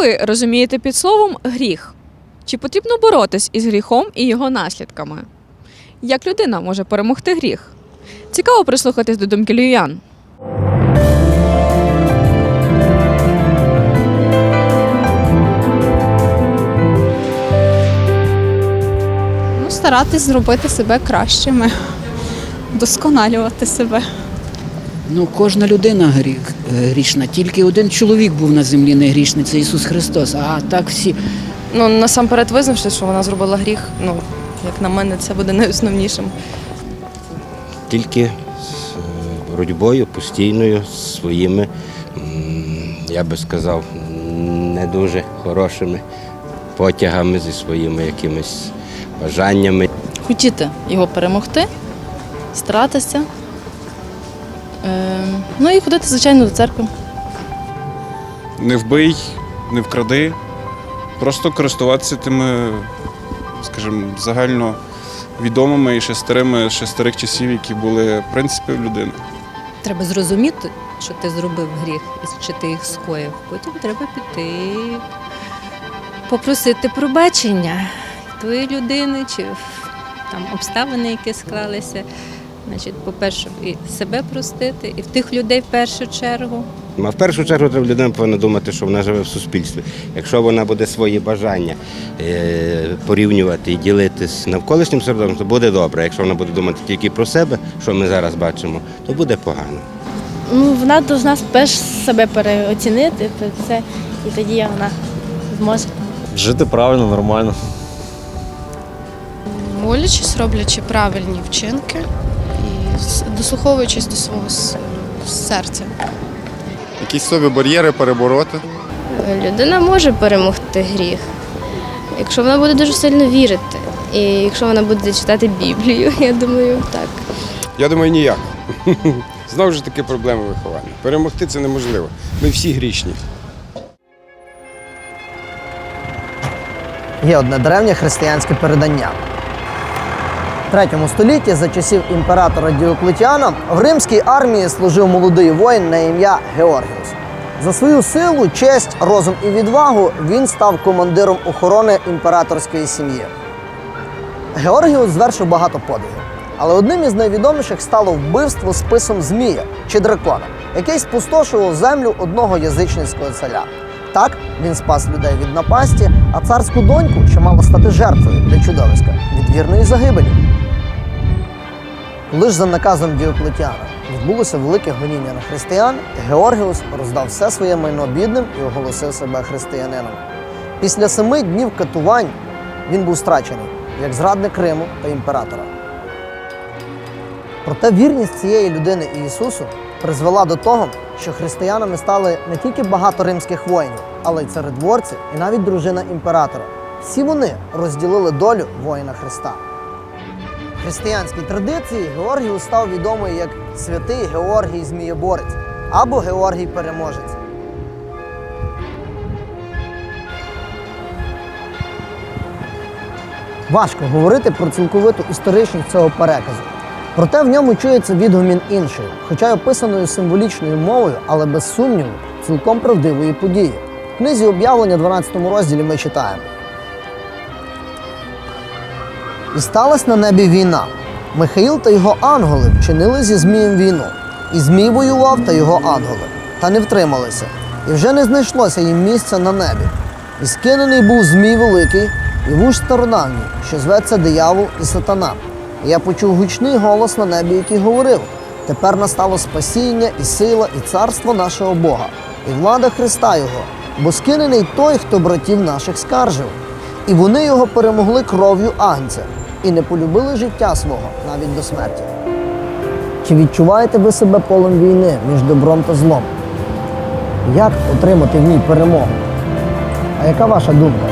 ви розумієте під словом гріх? Чи потрібно боротись із гріхом і його наслідками? Як людина може перемогти гріх? Цікаво прислухатись до думки львів'ян. Ну, старатись зробити себе кращими, досконалювати себе. Ну, кожна людина гріх, грішна. Тільки один чоловік був на землі не грішний, це Ісус Христос. А так всі. Ну, насамперед визнавши, що вона зробила гріх, ну, як на мене, це буде найосновнішим. тільки з е, боротьбою постійною з своїми, я би сказав, не дуже хорошими потягами, зі своїми якимись бажаннями. хотіти його перемогти, старатися. Е, ну і ходити, звичайно, до церкви. не вбий, не вкради, просто користуватися тими, скажімо, загально відомими і ще старими ще старих часів, які були в принципі в людини. Треба зрозуміти, що ти зробив гріх, і чи ти їх скоїв. Потім треба піти попросити пробачення тої людини, чи там обставини, які склалися. Значить, по-перше, і себе простити, і в тих людей в першу чергу. А в першу чергу треба людина повинна думати, що вона живе в суспільстві. Якщо вона буде свої бажання е, порівнювати і ділити з навколишнім середовищем, то буде добре. Якщо вона буде думати тільки про себе, що ми зараз бачимо, то буде погано. Ну, вона повинна перш себе переоцінити, то це, і тоді вона зможе. Жити правильно, нормально. Молячись, роблячи правильні вчинки дослуховуючись до свого серця. Якісь собі бар'єри перебороти. Людина може перемогти гріх, якщо вона буде дуже сильно вірити. І якщо вона буде читати Біблію, я думаю, так. Я думаю, ніяк. Знову ж таки проблема виховання. Перемогти це неможливо. Ми всі грішні. Є одне древнє християнське передання. Третьому столітті за часів імператора Діоклетіана в римській армії служив молодий воїн на ім'я Георгіус. За свою силу, честь, розум і відвагу він став командиром охорони імператорської сім'ї. Георгіус звершив багато подвигів, але одним із найвідоміших стало вбивство списом змія чи дракона, який спустошував землю одного язичницького царя. Так він спас людей від напасті, а царську доньку, що мала стати жертвою для чудовиська, від вірної загибелі. Лиш за наказом Діоклетіана відбулося велике гоніння на християн, Георгіус роздав все своє майно бідним і оголосив себе християнином. Після семи днів катувань він був страчений, як зрадник Риму та імператора. Проте вірність цієї людини Ісусу призвела до того, що християнами стали не тільки багато римських воїнів, але й царедворці і навіть дружина імператора. Всі вони розділили долю воїна Христа. Християнській традиції Георгіус став відомий як святий Георгій Змієборець або Георгій Переможець. Важко говорити про цілковиту історичність цього переказу. Проте в ньому чується відгумін іншої, хоча й описаною символічною мовою, але без сумніву, цілком правдивої події. В книзі об'явлення 12 розділі ми читаємо. І сталася на небі війна. Михаїл та його ангели вчинили зі Змієм війну. І Змій воював та його ангели, та не втрималися, і вже не знайшлося їм місця на небі. І скинений був Змій великий, і вуж стародавній, що зветься диявол і сатана. І я почув гучний голос на небі, який говорив: тепер настало спасіння і сила, і царство нашого Бога, і влада Христа Його, бо скинений той, хто братів наших скаржив. І вони його перемогли кров'ю агнця, і не полюбили життя свого навіть до смерті. Чи відчуваєте ви себе полем війни між добром та злом? Як отримати в ній перемогу? А яка ваша думка?